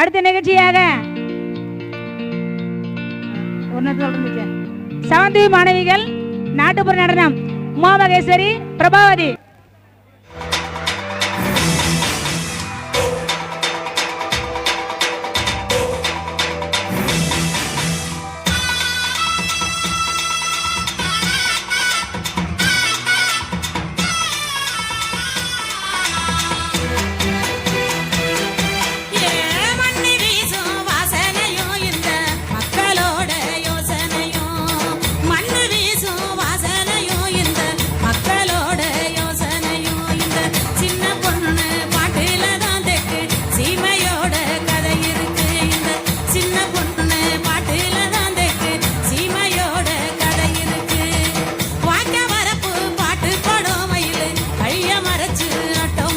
அடுத்த நிகழ்ச்சியாக சவந்தி மாணவிகள் நாட்டுப்புற நடனம் உமாமகேஸ்வரி பிரபாவதி. tonight.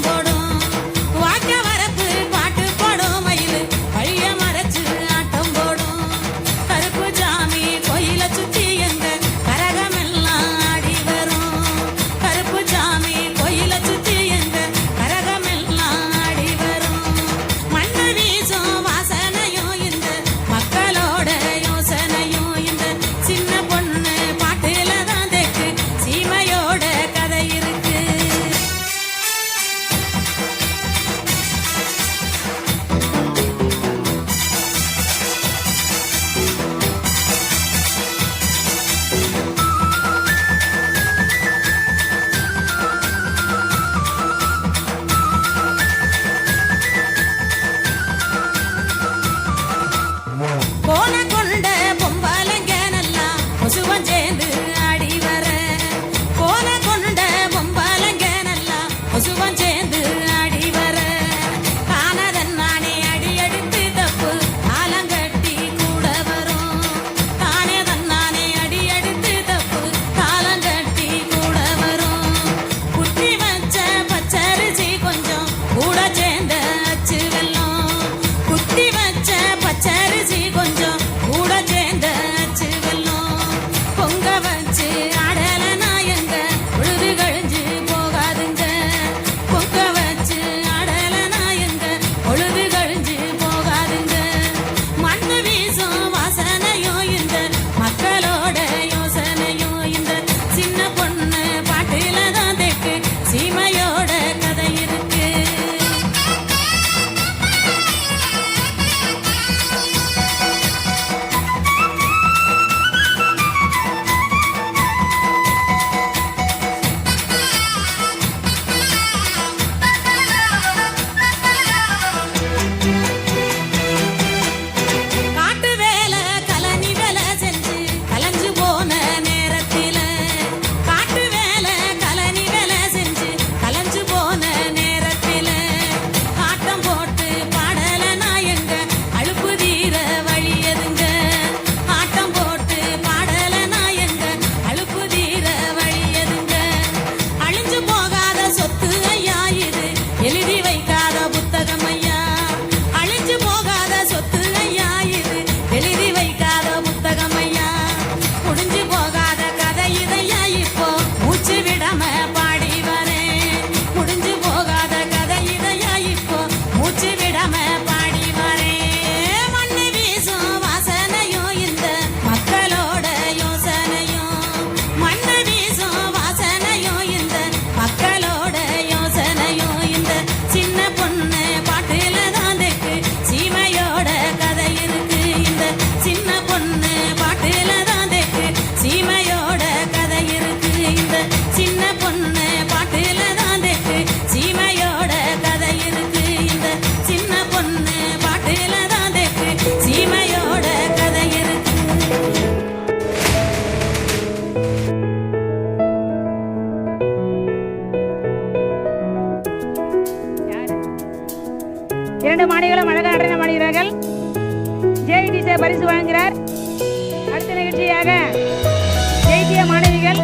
மேடைகளும் அழகாக நடனம் ஆடுகிறார்கள் ஜேவிடி பரிசு வழங்குகிறார் அடுத்த நிகழ்ச்சியாக ஜெய்டிய மாணவிகள்.